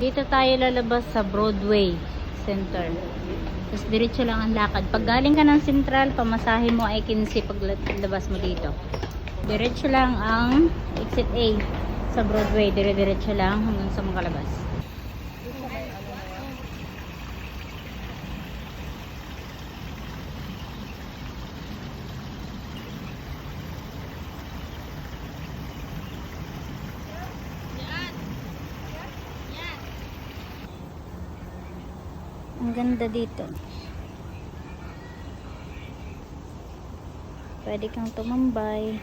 Dito tayo lalabas sa Broadway Center. Tapos diretso lang ang lakad. Pag galing ka ng Central, pamasahe mo ay 15 pag labas mo dito. Diretso lang ang exit A sa Broadway. Dire-diretso lang hanggang sa makalabas. Ang ganda dito. Pwede kang tumambay.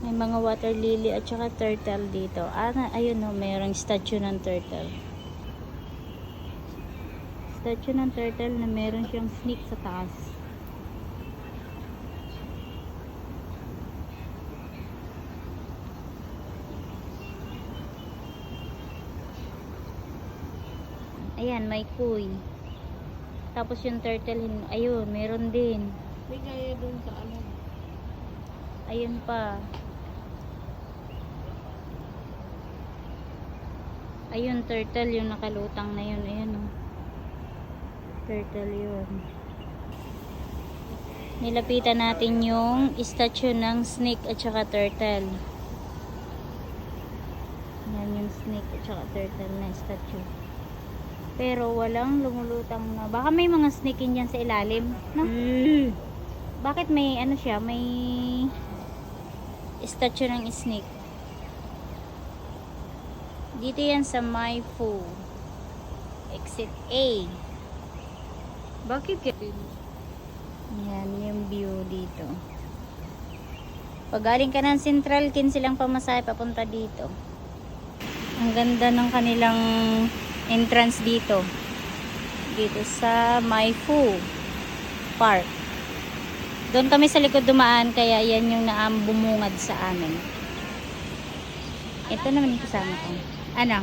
May mga water lily at saka turtle dito. Ah, ayun no, mayroong statue ng turtle. Statue ng turtle na meron siyang snake sa taas. Ayan, may kuy. Tapos yung turtle, ayun, meron din. May gaya dun sa ano. Ayun pa. Ayun, turtle yung nakalutang na yun. Ayun, oh. Turtle yun. Nilapitan natin yung statue ng snake at saka turtle. Yan yung snake at saka turtle na statue. Pero walang lumulutang na. Baka may mga snake in dyan sa ilalim. No? Bakit may ano siya? May statue ng snake. Dito yan sa My Fu. Exit A. Bakit kaya? Yan yung view dito. Pag galing ka ng Central, kin silang pamasahe papunta dito. Ang ganda ng kanilang entrance dito. Dito sa My Fu Park. Doon kami sa likod dumaan, kaya yan yung naam bumungad sa amin. Ito naman yung kasama ko. Ano?